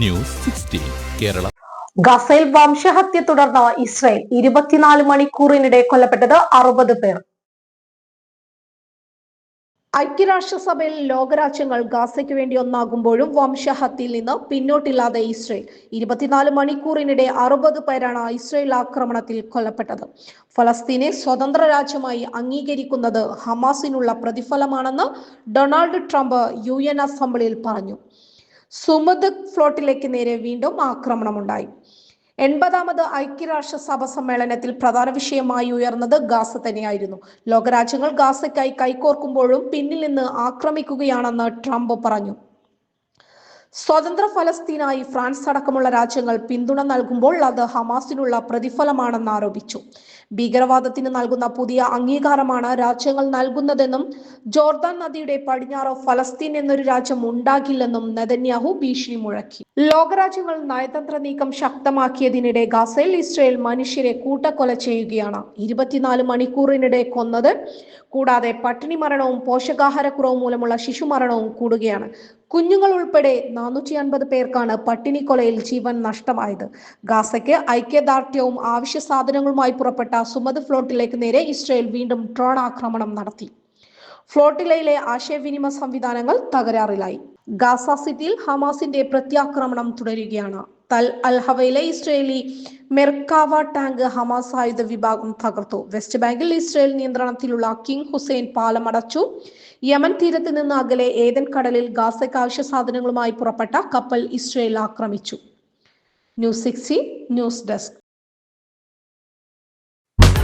News sixteen Kerala. ഗസയിൽ വംശഹത്യ തുടർന്ന് ഇസ്രയേൽ ഇരുപത്തിനാല് മണിക്കൂറിനിടെ കൊല്ലപ്പെട്ടത് അറുപത് പേർ. ഐക്യരാഷ്ട്രസഭയിൽ ലോകരാജ്യങ്ങൾ ഗാസയ്ക്ക് വേണ്ടി ഒന്നാകുമ്പോഴും വംശഹത്യയിൽ നിന്ന് പിന്നോട്ടില്ലാതെ ഇസ്രയേൽ. ഇരുപത്തിനാല് മണിക്കൂറിനിടെ അറുപത് പേരാണ് ഇസ്രയേൽ ആക്രമണത്തിൽ കൊല്ലപ്പെട്ടത്. ഫലസ്തീനെ സ്വതന്ത്ര രാജ്യമായി അംഗീകരിക്കുന്നത് ഹമാസിനുള്ള പ്രതിഫലമാണെന്ന് ഡൊണാൾഡ് ട്രംപ് യു എൻ അസംബ്ലിയിൽ പറഞ്ഞു. സുമദ് ഫ്ലോട്ടിലേക്ക് നേരെ വീണ്ടും ആക്രമണമുണ്ടായി. എൺപതാമത് ഐക്യരാഷ്ട്രസഭ സമ്മേളനത്തിൽ പ്രധാന വിഷയമായി ഉയർന്നത് ഗാസ തന്നെയായിരുന്നു. ലോകരാജ്യങ്ങൾ ഗാസയ്ക്കായി കൈകോർക്കുമ്പോഴും പിന്നിൽ നിന്ന് ആക്രമിക്കുകയാണെന്ന് ട്രംപ് പറഞ്ഞു. സ്വതന്ത്ര ഫലസ്തീനായി ഫ്രാൻസ് അടക്കമുള്ള രാജ്യങ്ങൾ പിന്തുണ നൽകുമ്പോൾ അത് ഹമാസിനുള്ള പ്രതിഫലമാണെന്ന് ആരോപിച്ചു. ഭീകരവാദത്തിന് നൽകുന്ന പുതിയ അംഗീകാരമാണ് രാജ്യങ്ങൾ നൽകുന്നതെന്നും ജോർദാൻ നദിയുടെ പടിഞ്ഞാറോ ഫലസ്തീൻ എന്നൊരു രാജ്യം ഉണ്ടാകില്ലെന്നും നെതന്യാഹു ഭീഷണി മുഴക്കി. ലോകരാജ്യങ്ങൾ നയതന്ത്ര നീക്കം ശക്തമാക്കിയതിനിടെ ഗാസയിൽ ഇസ്രയേൽ മനുഷ്യരെ കൂട്ടക്കൊല ചെയ്യുകയാണ്. ഇരുപത്തിനാല് മണിക്കൂറിനിടെ കൊന്നത്. കൂടാതെ പട്ടിണി മരണവും പോഷകാഹാരക്കുറവും മൂലമുള്ള ശിശുമരണവും കൂടുകയാണ്. കുഞ്ഞുങ്ങൾ ഉൾപ്പെടെ നാനൂറ്റി അൻപത് പേർക്കാണ് പട്ടിണി കൊലയിൽ ജീവൻ നഷ്ടമായത്. ഗാസയ്ക്ക് ഐക്യദാർഢ്യവും ആവശ്യ സാധനങ്ങളുമായി പുറപ്പെട്ട സുമത് ഫ്ലോട്ടിലേക്ക് നേരെ ഇസ്രയേൽ വീണ്ടും ഡ്രോൺ ആക്രമണം നടത്തി. ഫ്ലോട്ടിലയിലെ ആശയവിനിമയ സംവിധാനങ്ങൾ തകരാറിലായി. ഗാസ സിറ്റിയിൽ ഹമാസിന്റെ പ്രത്യാക്രമണം തുടരുകയാണ്. തൽ അൽഹവയിലെ ഇസ്രയേലി മെർക്കാവ ടാങ്ക് ഹമാസ് ആയുധ വിഭാഗം തകർത്തു. വെസ്റ്റ് ബാങ്കിൽ ഇസ്രയേൽ നിയന്ത്രണത്തിലുള്ള കിങ് ഹുസൈൻ പാലം അടച്ചു. യമൻ തീരത്ത് നിന്ന് അകലെ ഏതൻ കടലിൽ ഗാസയ്ക്ക് ആവശ്യ സാധനങ്ങളുമായി പുറപ്പെട്ട കപ്പൽ ഇസ്രയേൽ ആക്രമിച്ചു. News sixty news desk.